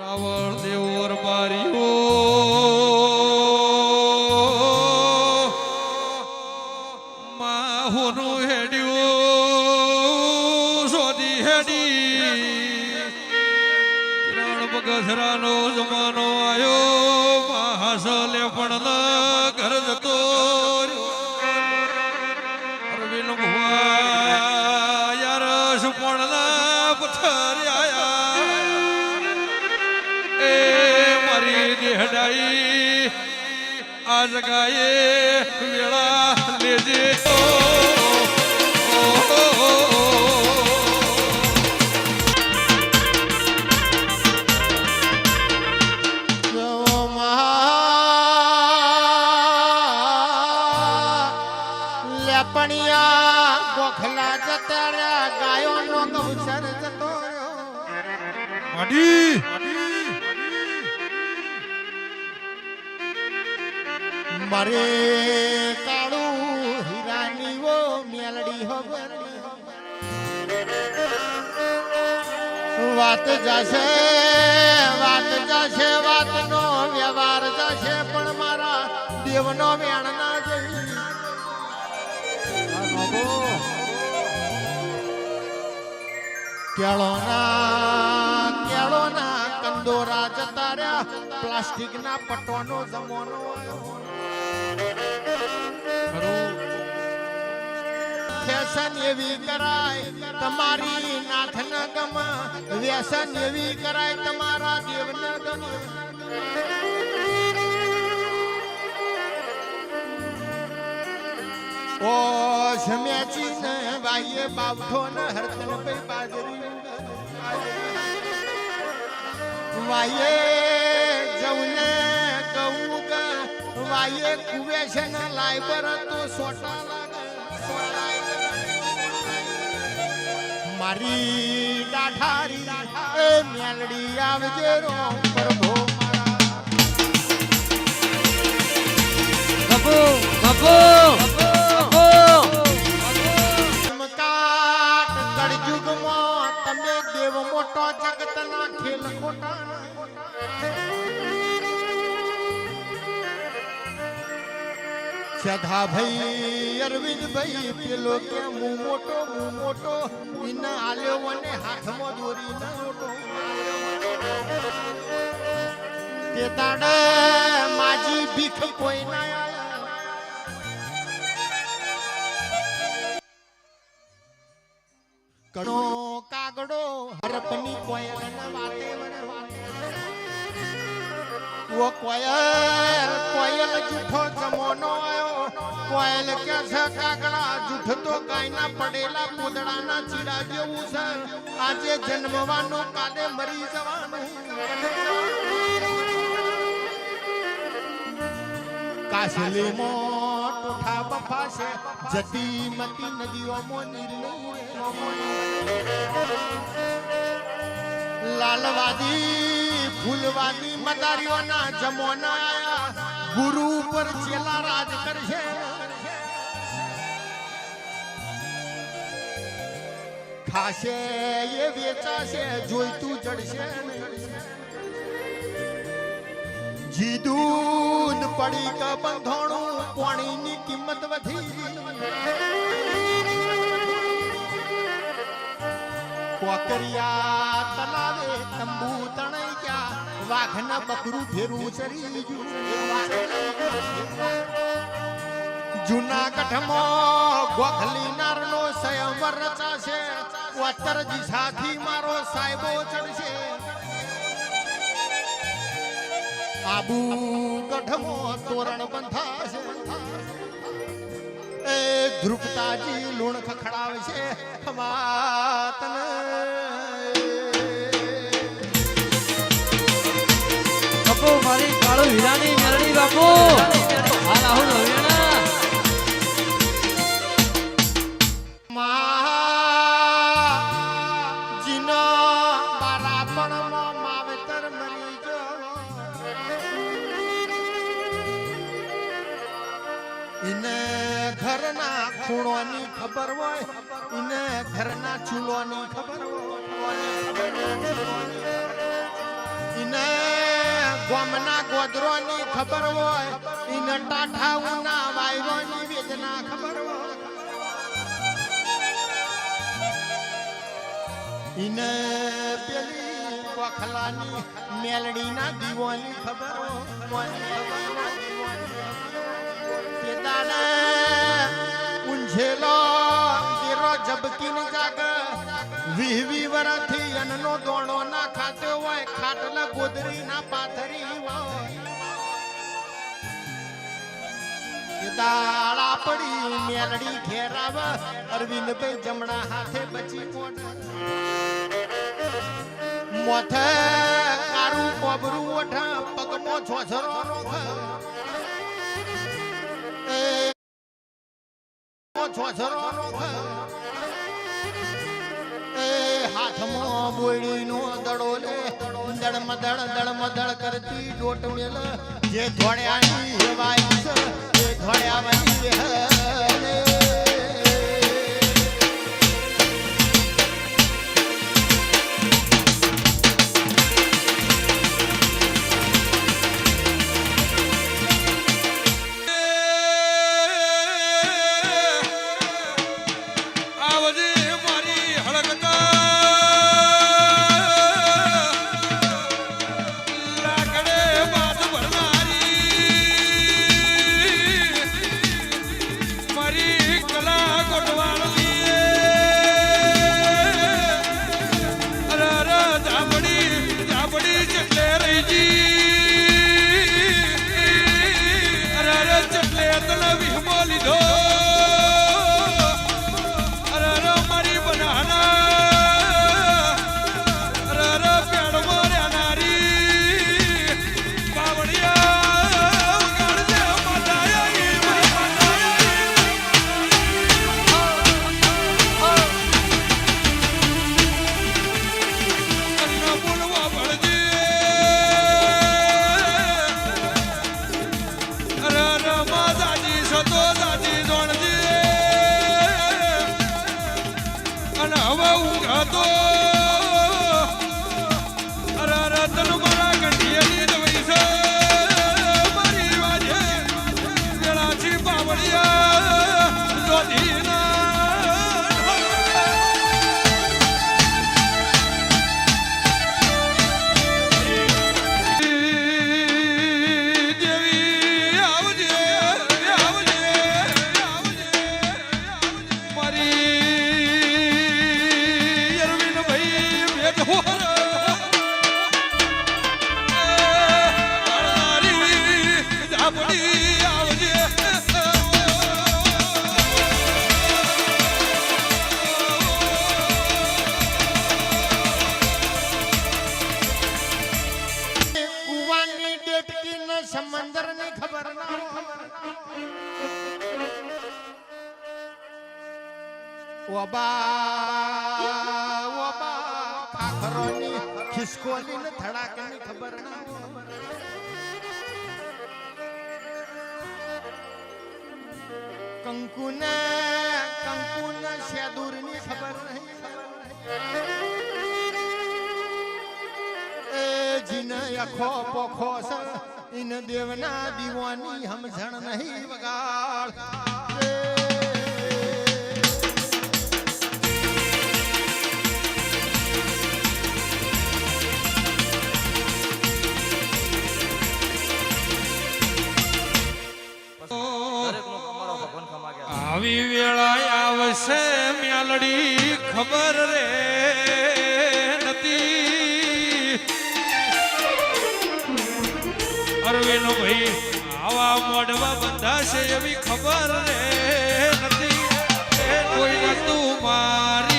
રાવણ દેવર બારીઓ. માહોનું હેડ્યું. શોધી હેડી. કિરણ બગસરાનો જમાનો આયો. મહાસલે પણ ઘર જતો. જગાએ વેળા લેજે. લેપણિયા ગોખલા જતા ગાયો નો ગૌચર જતો રહ્યો મરે કાળું હીરાની વો મેલડી હો વાત જશે વાત જશે, વાતનો વ્યવહાર જશે, પણ મારા દેવનો વેણ ના જઈ. કેળોના કેળોના કંદોરા જતા રહ્યા પ્લાસ્ટિકના પટવાનો જમવાનો આવ્યો ફેશન એવી કરાય તમારી નાથ ન ગમ. વ્યસન એવી કરાય તમારા દેવ ન ગમ. ઓ સમ્યાચી ને વાયે બાવઠો ન હરતન પે બાજરી વાઈએ વાઈએ કુવે છે ને લાયબર તો સોટા લાગે મારી દાઠારી એ મેલડી આવજે રો પ્રભો ચમકાટ કળજુગમાં તમે દેવ મોટો જગતના ખેલ ખોટા. સધા ભાઈ અરવિંદ ભાઈ પેલો કે મું મોટો મું મોટો ઇન આલ્યો મને હાથમાં દોરી. ના મોટો તે તાડે માજી ભીખ કોઈ ના કણો કાગડો હરપની કોયલ વાતે વને વાતે. કોયલ કોયલ જૂઠો જમોનો આયો. કોયલ કે છે કાગડા જૂઠ તો ગાયના પડેલા પોદડાના ચીડા જેવું છે. આજે જન્મવાનો કાલે મરી જવાનું. કાશલીમાં ટોઠા બફાશે, જતી મતી નદીઓમાં નિર્ણય લાલવાદી ફૂલવાદી મદારીઓના જમોના ગુરુ પર ચેલા રાજ કરશે. ખાશે એ વેચાશે, જોઈતું જડશે જીદૂન પડી ક બંધોણું, પાણીની કિંમત વધી. કોકરિયા તલાવે, તંબુ તણાઈ ગયા વાઘના બકરું ફેરું ચરી જૂનાગઢમાં જુનાગઢમાં ગોખલીનારનો સ્વયંવર રચાશે. ઉત્તરજી સાથી મારો સાહેબો ચડશે. આબુ ગઢમાં તોરણ બંધાશે. એ ધ્રુપતાજી લુણ ખખડાવશે મારી કાળો હીરાની મેલડી બાપુ. હાલ રાહુલ હવેણા ખૂણોની ખબર હોય, ઈને ઘરના ચૂલોની ખબર હોય ગોમના ગોદરોની ખબર હોય, ઈને ટાઠાઉના વાયરોની વેદના ખબર હોય. ઇને પેલી વખલાની મેલડીના દીવાની ખબર હોય તે ઊંઝેલો તેરો જબકીન જાગ. વીવી વરથી અન્નનો દોણો ના ખાતો હોય, ખાટલ ગોદરી ના પાથરી હોય. દાળા પડી, મેલડી ઘેરાવ, અરવિંદભાઈ જમણા હાથે બચી પોટ. મોથે કારું કોબરું ઓઠ પગમો છોછરો રોખ એ હાથમાં બોયડીનો દડો લે. દળમદળ દળમદળ કરતી ડોટ મેલ. જે ધોળ્યાની હેવાય છે. ઓબા ઓબા ખાખરોની ખિસકોલી ને ધડાકની ખબર ના કંકુને કંકુને શેદુરની ખબર નહીં. એ જીને અખો પોખો સર ઇન દેવના દીવાની સમજણ નહીં વગાડ. આવી વેળા આવશે મ્યાલડી, ખબર રે નથી. અરવિંદ ભાઈ, આવા મોઢવા બંધાશે એવી ખબર રે નથી. કોઈ નતું મારી